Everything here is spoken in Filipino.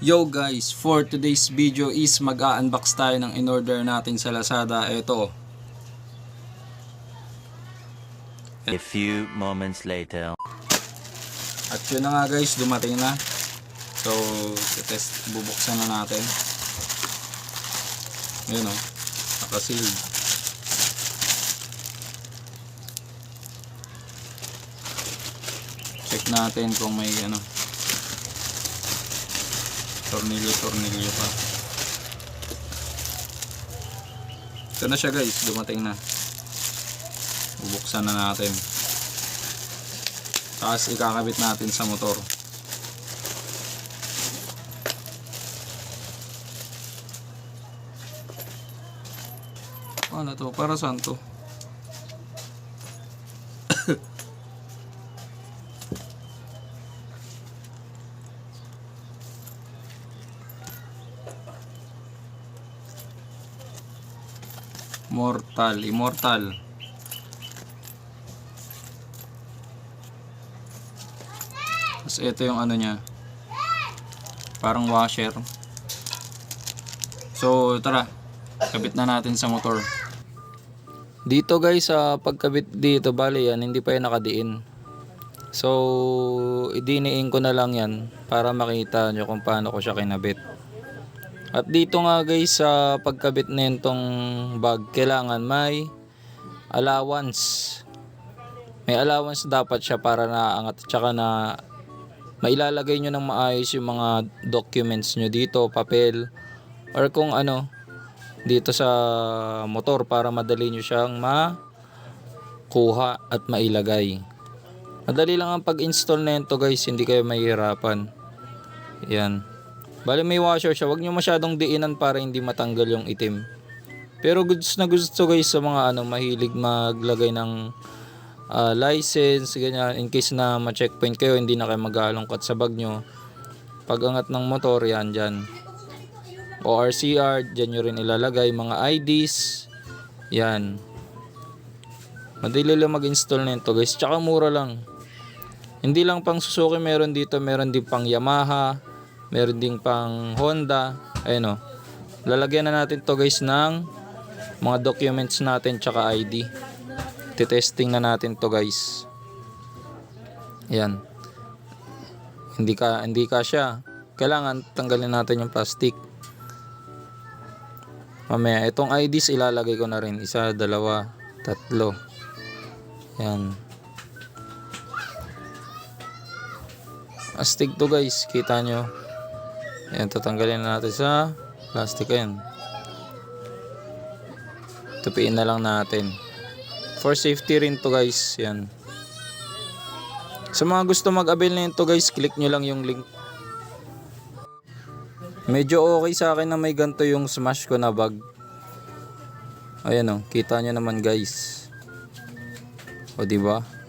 Yo guys, for today's video is mag-unbox tayo ng in-order natin sa Lazada. Ito, A few moments later. At yun na nga guys, dumating na. So, test, bubuksan na natin. Yun o, nakasealed. Check natin kung may ano. Tornilyo-tornilyo pa. Ito na siya guys, dumating na. Bubuksan na natin. Tapos ikakabit natin sa motor. Ano to? Para saan to? Mortal, immortal. Tapos ito yung ano niya. Parang washer. So tara, kabit na natin sa motor. Dito guys, sa pagkabit dito, bali yan, hindi pa yan nakadiin. So, idiniin ko na lang yan para makita nyo kung paano ko siya kinabit. At dito nga guys, sa pagkabit na itong bag, kailangan may allowance. May allowance dapat siya para naangat. Tsaka na mailalagay nyo ng maayos yung mga documents nyo dito, papel, or kung ano, dito sa motor para madali nyo siyang makuha at mailagay. Madali lang ang pag-install na ito guys, hindi kayo mahihirapan. Yan. Bali may washer siya, wag nyo masyadong diinan para hindi matanggal yung itim. Pero goods na gusto guys sa mga ano mahilig maglagay ng ah, license, ganyan, in case na ma-checkpoint kayo, hindi na kayo maghalongkat sa bag nyo. Pag angat ng motor, yan dyan. ORCR, dyan nyo rin ilalagay, mga IDs, yan. Madali lang mag-install nito guys, tsaka mura lang. Hindi lang pang Suzuki meron dito, meron din pang Yamaha, meron din pang Honda, ayun o. Lalagyan na natin to guys ng mga documents natin tsaka ID. Titesting na natin to guys. Yan. Hindi ka hindi ka siya. Kailangan tanggalin natin yung plastic. Mamaya itong IDs ilalagay ko na rin. Isa, dalawa, tatlo. Yan. Astig to guys, kita nyo. Yan, tatanggalin na natin sa plastic yan. Tupiin na lang natin. For safety rin to guys, yan. Sa mga gusto mag-avail na to guys, click nyo lang yung link. Medyo okay sa akin na may ganto yung smash ko na bag. Ayan o, kita nyo naman guys. O di ba?